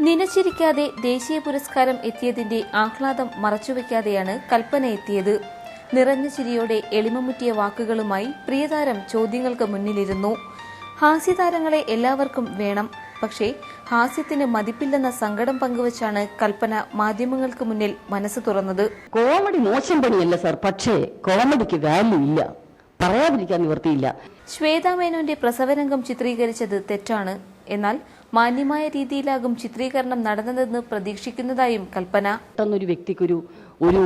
നിനച്ചിരിക്കാതെ ദേശീയ പുരസ്കാരം എത്തിയതിന്റെ ആഹ്ലാദം മറച്ചുവെക്കാതെയാണ് കൽപ്പന എത്തിയത്. നിറഞ്ഞ ചിരിയോടെ എളിമമുറ്റിയ വാക്കുകളുമായി പ്രിയതാരം ചോദ്യങ്ങൾക്ക് മുന്നിലിരുന്നു. ഹാസ്യതാരങ്ങളെ എല്ലാവർക്കും വേണം. പക്ഷേ ഹാസ്യത്തിന് മതിപ്പില്ലെന്ന സങ്കടം പങ്കുവച്ചാണ് കൽപ്പന മാധ്യമങ്ങൾക്ക് മുന്നിൽ മനസ്സ് തുറന്നത്. കോമഡി മോശം പണിയല്ല സർ. പക്ഷേ കോമഡിക്ക് വാല്യൂ ഇല്ല. പറയാതിരിക്കാൻ നിവർത്തിയില്ല ശ്വേതാമേനോന്റെ പ്രസവരംഗം ചിത്രീകരിച്ചത് തെറ്റാണ്. എന്നാൽ മാന്യമായ രീതിയിലാകും ചിത്രീകരണം നടന്നതെന്ന് പ്രതീക്ഷിക്കുന്നതായും കൽപ്പന. പെട്ടെന്നൊരു വ്യക്തിക്കൊരു ഒരു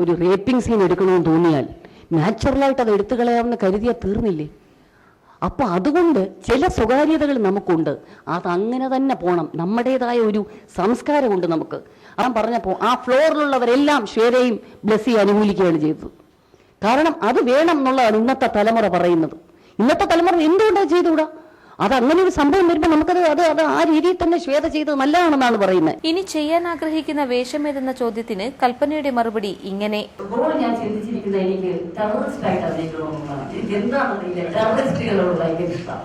ഒരു റേപ്പിംഗ് സീൻ എടുക്കണമെന്ന് തോന്നിയാൽ നാച്ചുറലായിട്ട് അത് എടുത്തു കളയാമെന്ന് കരുതിയാൽ തീർന്നില്ലേ? അപ്പൊ അതുകൊണ്ട് ചില സ്വകാര്യതകൾ നമുക്കുണ്ട്. അത് അങ്ങനെ തന്നെ പോണം. നമ്മുടേതായ ഒരു സംസ്കാരമുണ്ട് നമുക്ക്. ഞാൻ പറഞ്ഞപ്പോൾ ആ ഫ്ലോറിലുള്ളവരെല്ലാം ശ്വേതയും ബ്ലസ്സി അനുകൂലിക്കുകയാണ് ചെയ്തത്. കാരണം അത് വേണം എന്നുള്ളതാണ് ഇന്നത്തെ തലമുറ പറയുന്നത്. ഇന്നത്തെ തലമുറ എന്തുകൊണ്ടാണ് ചെയ്തുകൂടാ? അത് അങ്ങനെ ഒരു സംഭവം വരുമ്പോൾ നമുക്കത് അത് അത് ആ രീതിയിൽ തന്നെ ശ്വേത ചെയ്തത് നല്ലതാണെന്നാണ് പറയുന്നത്. ഇനി ചെയ്യാൻ ആഗ്രഹിക്കുന്ന വേഷം ഏതെന്ന ചോദ്യത്തിന് കൽപ്പനയുടെ മറുപടി ഇങ്ങനെ. ഞാൻ ചിന്തിച്ചിരിക്കുന്നത് എനിക്ക് ടെററിസ്റ്റ് ആയിട്ട് അഭിനയിക്കണമെന്നാണ് എനിക്ക് എന്താണെന്നില്ല ടെററിസ്റ്റുകളോട് ഭയങ്കര ഇഷ്ടം.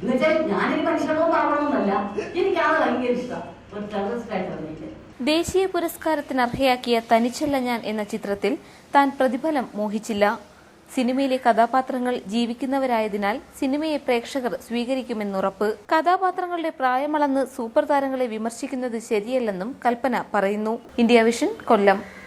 എന്നുവെച്ചാൽ ഞാനൊരു മനുഷ്യനോട് ആവണമെന്നല്ല എനിക്ക് അത് ഭയങ്കര ഇഷ്ടം. ഒരു ടെററിസ്റ്റ് ആയിട്ട് ദേശീയ പുരസ്കാരത്തിന് അർഹയാക്കിയ തനിച്ചല്ല ഞാൻ എന്ന ചിത്രത്തിൽ താൻ പ്രതിഫലം മോഹിച്ചില്ല. സിനിമയിലെ കഥാപാത്രങ്ങൾ ജീവിക്കുന്നവരായതിനാൽ സിനിമയെ പ്രേക്ഷകർ സ്വീകരിക്കുമെന്നുറപ്പ്. കഥാപാത്രങ്ങളുടെ പ്രായമളന്ന് സൂപ്പർ താരങ്ങളെ വിമർശിക്കുന്നത് ശരിയല്ലെന്നും കൽപ്പന പറയുന്നു. India Vision Kollam.